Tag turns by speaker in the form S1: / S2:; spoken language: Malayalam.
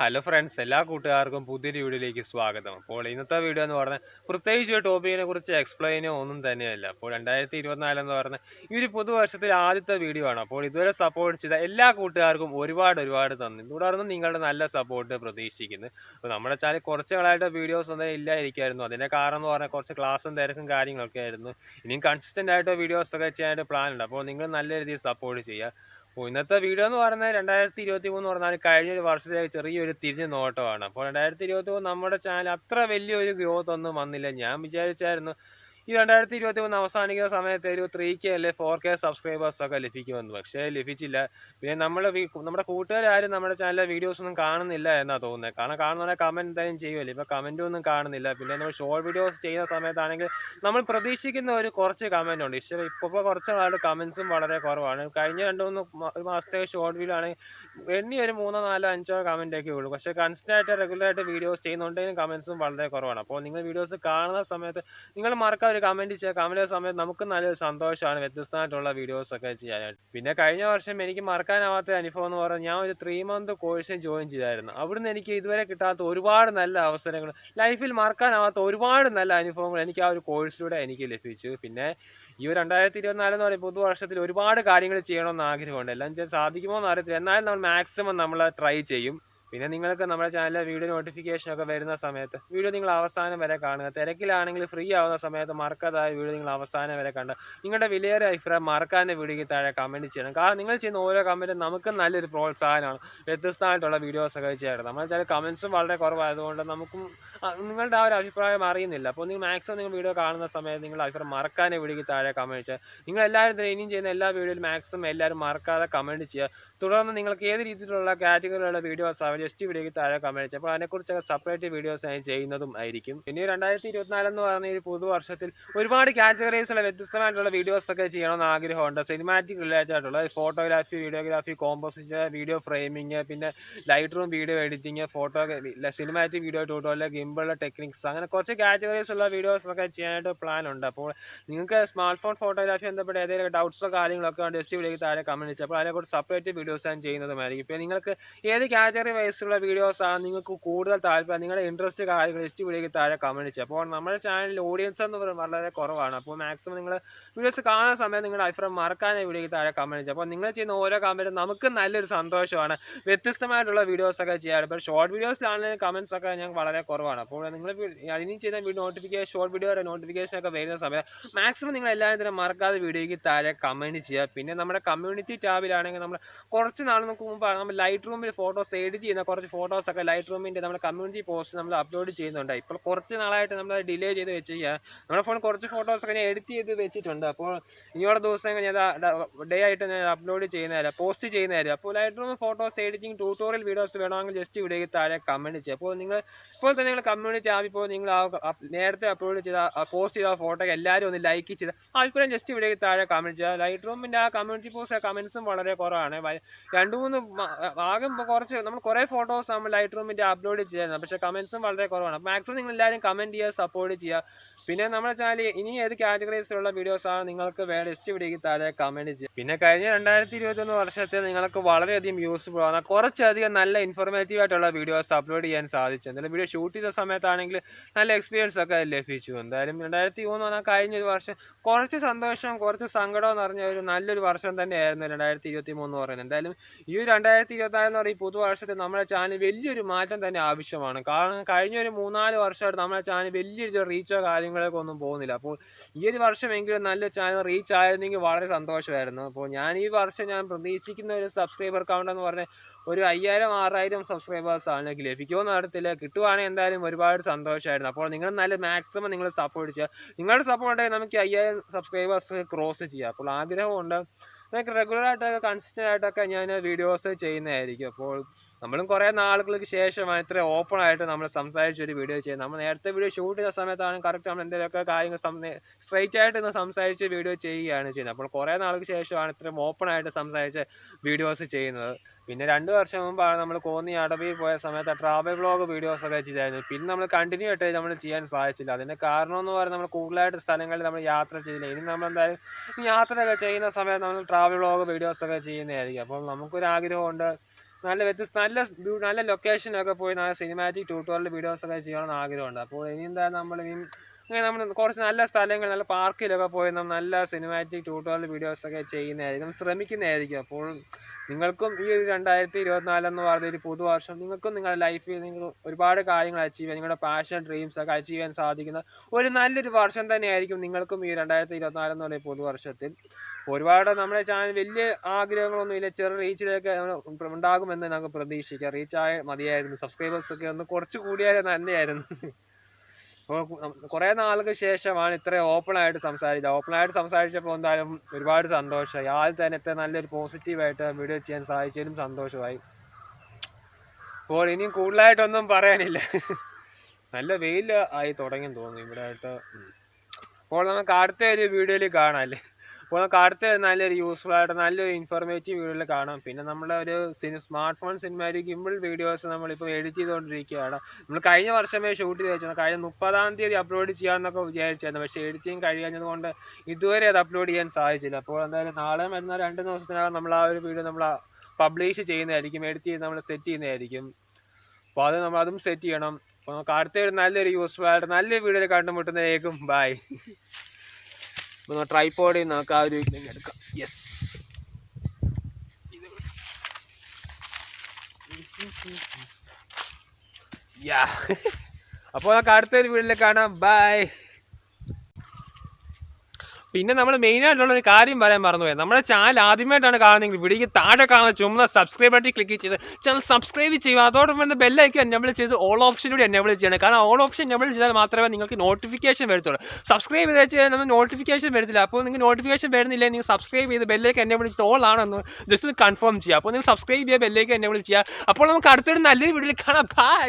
S1: ഹലോ ഫ്രണ്ട്സ് എല്ലാ കൂട്ടുകാർക്കും പുതിയൊരു വീഡിയോയിലേക്ക് സ്വാഗതം. അപ്പോൾ ഇന്നത്തെ വീഡിയോ എന്ന് പറഞ്ഞാൽ പ്രത്യേകിച്ച് ടോപ്പിക്കിനെ കുറിച്ച് എക്സ്പ്ലെയിനോ ഒന്നും തന്നെയല്ല. അപ്പോൾ രണ്ടായിരത്തി ഇരുപത്തിനാല് എന്ന് പറഞ്ഞാൽ ഈ ഒരു പുതുവർഷത്തിൽ ആദ്യത്തെ വീഡിയോ ആണ്. അപ്പോൾ ഇതുവരെ സപ്പോർട്ട് ചെയ്ത എല്ലാ കൂട്ടുകാർക്കും ഒരുപാട് ഒരുപാട് നന്ദി. തുടർന്ന് നിങ്ങളുടെ നല്ല സപ്പോർട്ട് പ്രതീക്ഷിക്കുന്നു. അപ്പോൾ നമ്മുടെ ചാനൽ കുറച്ച് നാളായിട്ട് വീഡിയോസ് ഒന്നും ഇല്ലായിരിക്കുമായിരുന്നു അതിന്റെ കാരണം എന്ന് പറഞ്ഞാൽ കുറച്ച് ക്ലാസ്സും തിരക്കും കാര്യങ്ങളൊക്കെ ആയിരുന്നു. ഇനിയും കൺസിസ്റ്റന്റ് ആയിട്ട് വീഡിയോസൊക്കെ ചെയ്യാനായിട്ട് പ്ലാൻ ഉണ്ട്. അപ്പോൾ നിങ്ങൾ നല്ല രീതിയിൽ സപ്പോർട്ട് ചെയ്യുക. ഇന്നത്തെ വീഡിയോ എന്ന് പറയുന്നത് രണ്ടായിരത്തി ഇരുപത്തി മൂന്ന് പറഞ്ഞാൽ കഴിഞ്ഞ ഒരു വർഷത്തെ ചെറിയൊരു തിരിഞ്ഞു നോട്ടമാണ്. അപ്പോൾ രണ്ടായിരത്തി ഇരുപത്തി മൂന്ന് നമ്മുടെ ചാനൽ അത്ര വലിയൊരു ഗ്രോത്ത് ഒന്നും വന്നില്ല. ഞാൻ വിചാരിച്ചായിരുന്നു ഈ രണ്ടായിരത്തി ഇരുപത്തി മൂന്ന് അവസാനിക്കുന്ന സമയത്ത് ഒരു ത്രീ കെ അല്ലെ ഫോർ കെ സബ്സ്ക്രൈബേഴ്സ് ഒക്കെ ലഭിക്കുമെന്ന്. പക്ഷേ ലഭിച്ചില്ല. പിന്നെ നമ്മൾ നമ്മുടെ കൂട്ടുകാരും നമ്മുടെ ചാനലിലെ വീഡിയോസ് ഒന്നും കാണുന്നില്ല എന്നാണ് തോന്നുന്നത് കാരണം കാണുന്നവരെ കമന്റ് എന്തായാലും ചെയ്യുമല്ലോ ഇപ്പോൾ കമന്റ് ഒന്നും കാണുന്നില്ല. പിന്നെ നമ്മൾ ഷോർട്ട് വീഡിയോസ് ചെയ്യുന്ന സമയത്താണെങ്കിൽ നമ്മൾ പ്രതീക്ഷിക്കുന്ന ഒരു കുറച്ച് കമന്റ് ഉണ്ട്. പക്ഷേ ഇപ്പോൾ കുറച്ച് നാളുടെ കമന്റ്സും വളരെ കുറവാണ്. കഴിഞ്ഞ രണ്ട് മൂന്ന് ഒരു മാസത്തെ ഷോർട്ട് വീഡിയോ ആണെങ്കിൽ എണ്ണി ഒരു മൂന്നോ നാലോ അഞ്ചോ കമന്റ് ഒക്കെ ഉള്ളൂ. പക്ഷെ കൺസ്റ്റന്റ് ആയിട്ട് റെഗുലർ ആയിട്ട് വീഡിയോസ് ചെയ്യുന്നുണ്ടെങ്കിലും കമന്റ്സും വളരെ കുറവാണ്. അപ്പോൾ നിങ്ങൾ വീഡിയോസ് കാണുന്ന സമയത്ത് നിങ്ങൾ മറക്കാതെ ഒരു കമന്റ് ചെയ്യുക. കമന്റ് ചെയ്യുന്ന സമയത്ത് നമുക്ക് നല്ലൊരു സന്തോഷമാണ് വ്യത്യസ്തമായിട്ടുള്ള വീഡിയോസ് ഒക്കെ ചെയ്യാനായിട്ട്. പിന്നെ കഴിഞ്ഞ വർഷം എനിക്ക് മറക്കാനാവാത്ത അനുഭവം എന്ന് പറഞ്ഞാൽ ഞാൻ ഒരു ത്രീ മന്ത് കോഴ്സിന് ജോയിൻ ചെയ്തായിരുന്നു. അവിടുന്ന് എനിക്ക് ഇതുവരെ കിട്ടാത്ത ഒരുപാട് നല്ല അവസരങ്ങൾ ലൈഫിൽ മറക്കാനാവാത്ത ഒരുപാട് നല്ല അനുഭവങ്ങൾ എനിക്ക് ആ ഒരു കോഴ്സിലൂടെ എനിക്ക് ലഭിച്ചു. പിന്നെ ഈ ഒരു രണ്ടായിരത്തി ഇരുപത്തിനാല് എന്ന് പറയുമ്പോൾ പുതുവർഷത്തിൽ ഒരുപാട് കാര്യങ്ങൾ ചെയ്യണമെന്ന് ആഗ്രഹമുണ്ട്. എല്ലാം ചെയ്യാൻ സാധിക്കുമോ എന്ന് അറിയത്തില്ല. എന്നാലും നമ്മൾ മാക്സിമം നമ്മൾ ട്രൈ ചെയ്യും. പിന്നെ നിങ്ങൾക്ക് നമ്മുടെ ചാനലിലെ വീഡിയോ നോട്ടിഫിക്കേഷൻ ഒക്കെ വരുന്ന സമയത്ത് വീഡിയോ നിങ്ങൾ അവസാനം വരെ കാണുക. തിരക്കിലാണെങ്കിൽ ഫ്രീ ആവുന്ന സമയത്ത് മറക്കാതായ വീഡിയോ നിങ്ങൾ അവസാനം വരെ കണ്ടു. നിങ്ങളുടെ വിലയേറെ അഭിപ്രായം മറക്കാതെ വീഡിയോയ്ക്ക് താഴെ കമന്റ് ചെയ്യണം. കാരണം നിങ്ങൾ ചെയ്യുന്ന ഓരോ കമന്റും നമുക്ക് നല്ലൊരു പ്രോത്സാഹനമാണ്. വ്യത്യസ്തമായിട്ടുള്ള വീഡിയോസ് ഒക്കെ ചെയ്യാറ് നമ്മുടെ ചില കമൻസും വളരെ കുറവായതുകൊണ്ട് നമുക്കും നിങ്ങളുടെ ആ ഒരു അഭിപ്രായം അറിയുന്നില്ല. അപ്പോൾ നിങ്ങൾ മാക്സിമം നിങ്ങൾ വീഡിയോ കാണുന്ന സമയത്ത് നിങ്ങളുടെ അഭിപ്രായം മറക്കാതെ വീഡിയോയ്ക്ക് താഴെ കമന്റ് ചെയ്യുക. നിങ്ങൾ എല്ലാവരും ഇനിയും ചെയ്യുന്ന എല്ലാ വീഡിയോയിലും മാക്സിമം എല്ലാവരും മറക്കാതെ കമന്റ് ചെയ്യുക. തുടർന്ന് നിങ്ങൾക്ക് ഏത് രീതിയിലുള്ള കാറ്റഗറിയിലുള്ള വീഡിയോസ് ആണ് ജസ്റ്റ് വീഡിയോയ്ക്ക് താഴെ കമന്റ് അപ്പോൾ അതിനെക്കുറിച്ചൊക്കെ സെപ്പറേറ്റ് വീഡിയോസ് ഞാൻ ചെയ്യുന്നതും ആയിരിക്കും. ഇനി രണ്ടായിരത്തി ഇരുപത്തിനാല് എന്ന് പറഞ്ഞ ഈ പുതുവർഷത്തിൽ ഒരുപാട് കാറ്റഗറീസുള്ള വ്യത്യസ്തമായിട്ടുള്ള വീഡിയോസ് ഒക്കെ ചെയ്യണമെന്ന് ആഗ്രഹമുണ്ട്. സിനിമാറ്റിക് റിലേറ്റഡ് ആയിട്ടുള്ള photography videography composition video framing പിന്നെ Lightroom video editing photo cinematic video tutorial gimbal techniques അങ്ങനെ കുറച്ച് കാറ്റഗറീസ് ഉള്ള വീഡിയോസ് ഒക്കെ ചെയ്യാനായിട്ട് പ്ലാൻ ഉണ്ട്. അപ്പോൾ നിങ്ങൾക്ക് സ്മാർട്ട് ഫോൺ ഫോട്ടോഗ്രാഫി ബന്ധപ്പെട്ട ഏതെങ്കിലും ഡൗട്ട്സോ കാര്യങ്ങളൊക്കെ ജസ്റ്റ് വീഡിയോയ്ക്ക് താഴെ കമന്റ് അപ്പോൾ അതിനെക്കുറിച്ച് സെപ്പറേറ്റ് വീഡിയോസ് ഞാൻ ചെയ്യുന്നതുമായിരിക്കും. ഇപ്പോൾ നിങ്ങൾക്ക് ഏത് കാറ്റഗറി വൈസുള്ള വീഡിയോസ് ആണ് നിങ്ങൾക്ക് കൂടുതൽ താല്പര്യം നിങ്ങളുടെ ഇൻട്രസ്റ്റ് കാര്യങ്ങൾ ലിസ്റ്റ് വീഡിയോയ്ക്ക് താഴെ കമന്റ് ചെയ്യുക. അപ്പോൾ നമ്മുടെ ചാനലിൽ ഓഡിയൻസ് എന്ന് പറയുന്നത് വളരെ കുറവാണ്. അപ്പോൾ മാക്സിമം നിങ്ങൾ വീഡിയോസ് കാണുന്ന സമയം നിങ്ങളുടെ അഭിപ്രായം മറക്കാനായി വീഡിയോയ്ക്ക് താഴെ കമന്റ് ചെയ്യുക. അപ്പോൾ നിങ്ങൾ ചെയ്യുന്ന ഓരോ കമന്റും നമുക്ക് നല്ലൊരു സന്തോഷമാണ്. വ്യത്യസ്തമായിട്ടുള്ള വീഡിയോസ് ഒക്കെ ചെയ്യാറ്. ഇപ്പോൾ ഷോർട്ട് വീഡിയോസിലാണെങ്കിലും കമൻസ് ഒക്കെ ഞാൻ വളരെ കുറവാണ്. അപ്പോൾ നിങ്ങൾ അതിനും ചെയ്യുന്ന video notification short video notification ഒക്കെ വരുന്ന സമയം മാക്സിമം നിങ്ങൾ എല്ലാവരും തന്നെ മറക്കാതെ വീഡിയോയ്ക്ക് താഴെ കമന്റ് ചെയ്യുക. പിന്നെ നമ്മുടെ കമ്മ്യൂണിറ്റി ടാബിലാണെങ്കിൽ നമ്മൾ കുറച്ച് നാളുകൾക്ക് മുമ്പ് നമ്മൾ ലൈറ്റ് റൂമിൽ ഫോട്ടോസ് എഡിറ്റ് ചെയ്യുന്ന കുറച്ച് ഫോട്ടോസ് ഒക്കെ ലൈറ്റ് റൂമിന്റെ നമ്മുടെ കമ്മ്യൂണിറ്റി പോസ്റ്റ് നമ്മൾ അപ്ലോഡ് ചെയ്യുന്നുണ്ട് ഇപ്പോൾ കുറച്ച് നാളായിട്ട് നമ്മൾ ഡിലേ ചെയ്ത് വെച്ച് നമ്മുടെ ഫോൺ കുറച്ച് ഫോട്ടോസ് ഒക്കെ ഞാൻ എഡിറ്റ് ചെയ്ത് വെച്ചിട്ടുണ്ട്. അപ്പോൾ ഇനിയുള്ള ദിവസം ഞാൻ ഡേ ആയിട്ട് ഞാൻ അപ്ലോഡ് ചെയ്യുന്നതായിരിക്കും പോസ്റ്റ് ചെയ്യുന്നതായിരിക്കും അപ്പോൾ Lightroom photos editing tutorial videos വേണമെങ്കിൽ ജസ്റ്റ് ഇവിടെ താഴെ കമന്റ് ചെയ്യുക. അപ്പോൾ നിങ്ങൾ ഇപ്പോൾ തന്നെ നിങ്ങൾ കമ്മ്യൂണിറ്റി ആവിപ്പോൾ നിങ്ങൾ ആ നേരത്തെ അപ്ലോഡ് ചെയ്ത പോസ്റ്റ് ചെയ്ത ഫോട്ടോ എല്ലാവരും ഒന്ന് ലൈക്ക് ചെയ്ത് അഭിപ്രായം ജസ്റ്റ് ഇവിടെ താഴെ കമന്റ് ചെയ്യുക. ലൈറ്റ് റൂമിന്റെ ആ കമ്മ്യൂണിറ്റി പോസ്റ്റ് കമൻസും വളരെ കുറവാണ്. രണ്ട് മൂന്ന് ആകെ കുറച്ച് നമ്മൾ കുറേ ഫോട്ടോസ് നമ്മൾ ലൈറ്റ് റൂമിന്റെ അപ്ലോഡ് ചെയ്യുന്നത് പക്ഷെ കമൻസും വളരെ കുറവാണ്. മാക്സിമം നിങ്ങൾ എല്ലാവരും കമന്റ് ചെയ്യുക സപ്പോർട്ട് ചെയ്യുക. പിന്നെ നമ്മുടെ ചാനൽ ഇനി ഏത് കാറ്റഗറീസിലുള്ള വീഡിയോസ് ആണ് നിങ്ങൾക്ക് വേറെ വീഡിയോയ്ക്ക് താഴെ കമന്റ് ചെയ്യുക. പിന്നെ കഴിഞ്ഞ രണ്ടായിരത്തി ഇരുപത്തൊന്ന് വർഷത്തിൽ നിങ്ങൾക്ക് വളരെയധികം യൂസ്ഫുൾ ആണ്. കുറച്ചധികം നല്ല ഇൻഫോർമേറ്റീവ് ആയിട്ടുള്ള വീഡിയോസ് അപ്ലോഡ് ചെയ്യാൻ സാധിച്ചു. എന്തായാലും വീഡിയോ ഷൂട്ട് ചെയ്ത സമയത്താണെങ്കിൽ നല്ല എക്സ്പീരിയൻസ് ഒക്കെ ലഭിച്ചു. എന്തായാലും രണ്ടായിരത്തി മൂന്ന് പറഞ്ഞാൽ കഴിഞ്ഞ ഒരു വർഷം കുറച്ച് സന്തോഷം കുറച്ച് സങ്കടം എന്ന് പറഞ്ഞ ഒരു നല്ലൊരു വർഷം തന്നെയായിരുന്നു രണ്ടായിരത്തി ഇരുപത്തി മൂന്ന് പറയുന്നത്. എന്തായാലും ഈ രണ്ടായിരത്തി ഇരുപത്തിനാല് എന്ന് പറയുന്ന പുതുവർഷത്തിൽ നമ്മുടെ ചാനൽ വലിയൊരു മാറ്റം തന്നെ ആവശ്യമാണ്. കാരണം കഴിഞ്ഞ ഒരു മൂന്നാൽ വർഷമായിട്ട് നമ്മുടെ ചാനൽ വലിയൊരു റീച്ചോ കാര്യങ്ങളൊക്കെ ഒന്നും പോകുന്നില്ല. അപ്പോൾ ഈ ഒരു വർഷമെങ്കിലും നല്ല ചാനൽ റീച്ച് ആയിരുന്നെങ്കിൽ വളരെ സന്തോഷമായിരുന്നു. അപ്പോൾ ഞാൻ ഈ വർഷം ഞാൻ പ്രതീക്ഷിക്കുന്ന ഒരു സബ്സ്ക്രൈബർ കൗണ്ട് എന്ന് പറഞ്ഞാൽ ഒരു അയ്യായിരം ആറായിരം സബ്സ്ക്രൈബേഴ്സ് ആണ് എനിക്ക് ലഭിക്കുമെന്ന് അറിയത്തില്ല. കിട്ടുവാണെങ്കിൽ എന്തായാലും ഒരുപാട് സന്തോഷമായിരുന്നു. അപ്പോൾ നിങ്ങൾ നല്ല മാക്സിമം നിങ്ങൾ സപ്പോർട്ട് ചെയ്യുക. നിങ്ങളുടെ സപ്പോർട്ട് നമുക്ക് അയ്യായിരം സബ്സ്ക്രൈബേഴ്സ് ക്രോസ് ചെയ്യാം. അപ്പോൾ ആഗ്രഹമുണ്ട്. നിങ്ങൾക്ക് റെഗുലറായിട്ടൊക്കെ കൺസിസ്റ്റന്റ് ആയിട്ടൊക്കെ ഞാൻ വീഡിയോസ് ചെയ്യുന്നതായിരിക്കും. അപ്പോൾ നമ്മളും കുറേ നാളുകൾക്ക് ശേഷമാണ് ഇത്ര ഓപ്പൺ ആയിട്ട് നമ്മൾ സംസാരിച്ച ഒരു വീഡിയോ ചെയ്യുന്നത് നമ്മൾ നേരത്തെ വീഡിയോ ഷൂട്ട് ചെയ്ത സമയത്താണ് കറക്റ്റ് നമ്മൾ എന്തെങ്കിലുമൊക്കെ കാര്യങ്ങൾ സ്ട്രൈറ്റ് ആയിട്ട് ഇന്ന് സംസാരിച്ച് വീഡിയോ ചെയ്യുകയാണ് ചെയ്യുന്നത്. അപ്പോൾ കുറേ നാൾക്ക് ശേഷമാണ് ഇത്രയും ഓപ്പൺ ആയിട്ട് സംസാരിച്ച് വീഡിയോസ് ചെയ്യുന്നത്. പിന്നെ രണ്ട് വർഷം മുമ്പാണ് നമ്മൾ കോന്നി അടവിൽ പോയ സമയത്ത് ട്രാവൽ വ്ളോഗ് വീഡിയോസ് ഒക്കെ ചെയ്തായിരുന്നു പിന്നെ നമ്മൾ കണ്ടിന്യൂ ആയിട്ട് നമ്മൾ ചെയ്യാൻ സാധിച്ചില്ല. അതിന്റെ കാരണം എന്ന് പറയുന്നത് നമ്മൾ കൂടുതലായിട്ട് സ്ഥലങ്ങളിൽ നമ്മൾ യാത്ര ചെയ്തില്ല. ഇനി നമ്മൾ എന്തായാലും യാത്രയൊക്കെ ചെയ്യുന്ന സമയത്ത് നമ്മൾ ട്രാവൽ വ്ളോഗ് വീഡിയോസ് ഒക്കെ ചെയ്യുന്നതായിരിക്കും. അപ്പോൾ നമുക്കൊരു ആഗ്രഹമുണ്ട് നല്ല വ്യത്യസ്ത നല്ല നല്ല ലൊക്കേഷനൊക്കെ പോയി നല്ല സിനിമാറ്റിക് ട്യൂട്ടോറിയൽ വീഡിയോസ് ഒക്കെ ചെയ്യണമെന്ന് ആഗ്രഹമുണ്ട്. അപ്പോൾ ഇനി എന്താ നമ്മൾ ഇനി ഇങ്ങനെ നമ്മൾ കുറച്ച് നല്ല സ്ഥലങ്ങൾ നല്ല പാർക്കിലൊക്കെ പോയി നമ്മൾ നല്ല സിനിമാറ്റിക് ട്യൂട്ടോറിയൽ വീഡിയോസ് ഒക്കെ ചെയ്യുന്നതായിരിക്കും ശ്രമിക്കുന്നതായിരിക്കും. അപ്പോൾ നിങ്ങൾക്കും ഈ ഒരു രണ്ടായിരത്തി ഇരുപത്തിനാലെന്ന് പറയുന്ന ഒരു പുതുവർഷം നിങ്ങൾക്കും നിങ്ങളുടെ ലൈഫിൽ നിങ്ങൾ ഒരുപാട് കാര്യങ്ങൾ അച്ചീവ് ചെയ്യാൻ നിങ്ങളുടെ പാഷൻ ഡ്രീംസ് ഒക്കെ അച്ചീവ് ചെയ്യാൻ സാധിക്കുന്ന ഒരു നല്ലൊരു വർഷം തന്നെയായിരിക്കും നിങ്ങൾക്കും ഈ രണ്ടായിരത്തി ഇരുപത്തിനാലെന്ന് പറയുന്ന പുതുവർഷത്തിൽ. ഒരുപാട് നമ്മുടെ ചാനൽ വലിയ ആഗ്രഹങ്ങളൊന്നും ഇല്ല. ചെറു റീച്ചിലൊക്കെ ഉണ്ടാകുമെന്ന് നമുക്ക് പ്രതീക്ഷിക്കാം. റീച്ച് ആയ മതിയായിരുന്നു. സബ്സ്ക്രൈബേഴ്സ് ഒക്കെ ഒന്ന് കുറച്ച് കൂടിയാൽ നല്ലതായിരുന്നു കുറേ നാളുകൾക്ക് ശേഷമാണ് ഇത്രയും ഓപ്പൺ ആയിട്ട് സംസാരിച്ചത്. ഓപ്പൺ ആയിട്ട് സംസാരിച്ചപ്പോൾ എന്തായാലും ഒരുപാട് സന്തോഷമായി ആദ്യം തന്നെ ഇത്ര നല്ലൊരു പോസിറ്റീവായിട്ട് വീഡിയോ ചെയ്യാൻ സാധിച്ചതിലും സന്തോഷമായി. അപ്പോൾ ഇനിയും കൂടുതലായിട്ടൊന്നും പറയാനില്ല. നല്ല വെയിൽ ആയി തുടങ്ങി തോന്നുന്നു ഇവിടെ ആയിട്ട് അപ്പോൾ നമുക്ക് അടുത്ത ഒരു വീഡിയോയിൽ കാണാം അപ്പോൾ നമുക്ക് അടുത്ത നല്ലൊരു യൂസ്ഫുൾ ആയിട്ട് നല്ലൊരു ഇൻഫോർമേറ്റീവ് വീഡിയോയിൽ കാണാം. പിന്നെ നമ്മുടെ ഒരു സ്മാർട്ട് ഫോൺ സിനിമയിൽ ഗിമ്പിൾ വീഡിയോസ് നമ്മളിപ്പോൾ എഡിറ്റ് ചെയ്തുകൊണ്ടിരിക്കുകയാണ്. നമ്മൾ കഴിഞ്ഞ വർഷമേ ഷൂട്ട് ചെയ്ത് വെച്ചാൽ കഴിഞ്ഞ മുപ്പതാം തീയതി അപ്ലോഡ് ചെയ്യാമെന്നൊക്കെ വിചാരിച്ചായിരുന്നു പക്ഷേ എഡിറ്റിങ് കഴിയാഞ്ഞത് കൊണ്ട് ഇതുവരെ അത് അപ്ലോഡ് ചെയ്യാൻ സാധിച്ചില്ല. അപ്പോൾ എന്തായാലും നാളെ വരുന്ന രണ്ട് ദിവസത്തിനകം നമ്മൾ ആ ഒരു വീഡിയോ നമ്മൾ പബ്ലിഷ് ചെയ്യുന്നതായിരിക്കും. എഡിറ്റ് ചെയ്ത് നമ്മൾ സെറ്റ് ചെയ്യുന്നതായിരിക്കും. അപ്പോൾ അത് നമ്മൾ അതും സെറ്റ് ചെയ്യണം. അപ്പോൾ നമുക്ക് അടുത്ത ഒരു നല്ലൊരു യൂസ്ഫുൾ ആയിട്ട് നല്ലൊരു വീഡിയോയിൽ കണ്ടുമുട്ടുന്നതായിരിക്കും ബൈ ട്രൈപ്പോഡിൽ നിന്ന് നമുക്ക് ആ ഒരു ഇതിലേക്ക് എടുക്കാം. യെസ് യാ അപ്പോൾ നമുക്ക് അടുത്തൊരു വീട്ടിൽ കാണാം. ബൈ പിന്നെ നമ്മൾ മെയിൻ ആയിട്ടുള്ള ഒരു കാര്യം പറയാൻ മറന്നുപോയി. നമ്മുടെ ചാനൽ ആദ്യമായിട്ടാണ് കാണുന്നതെങ്കിൽ വീഡിയോക്ക് താഴെ കാണുന്ന ചുമന്ന സബ്സ്ക്രൈബ് ബട്ടൺ ക്ലിക്ക് ചെയ്ത് ചാനൽ സബ്സ്ക്രൈബ് ചെയ്യുക. അതോടൊപ്പം തന്നെ ബെല്ലൈക്കൻ എനേബിൾ ചെയ്ത് ഓൾ ഓപ്ഷനിലൂടെ എനേബിൾ ചെയ്യണം. കാരണം ഓൾ ഓപ്ഷൻ എനേബിൾ ചെയ്താൽ മാത്രമേ നിങ്ങൾക്ക് നോട്ടിഫിക്കേഷൻ വരത്തുള്ളൂ. സബ്സ്ക്രൈബ് ചെയ്ത് വെച്ചാൽ നമ്മൾ നോട്ടിഫിക്കേഷൻ വരത്തില്ല. അപ്പോൾ നിങ്ങൾക്ക് നോട്ടിഫിക്കേഷൻ വരുന്നില്ല? നിങ്ങൾ സബ്സ്ക്രൈബ് ചെയ്ത് ബെല്ലേക്ക് എനേബിൾ ചെയ്ത് ഓൾ ആണെന്ന് ജസ്റ്റ് കൺഫേം ചെയ്യുക. അപ്പോൾ നിങ്ങൾ സബ്സ്ക്രൈബ് ചെയ്യുക ബെല്ലേക്ക് എനേബിൾ ചെയ്യുക. അപ്പോൾ നമുക്ക് അടുത്തൊരു നല്ലൊരു വീഡിയോയിൽ കാണാം. ബൈ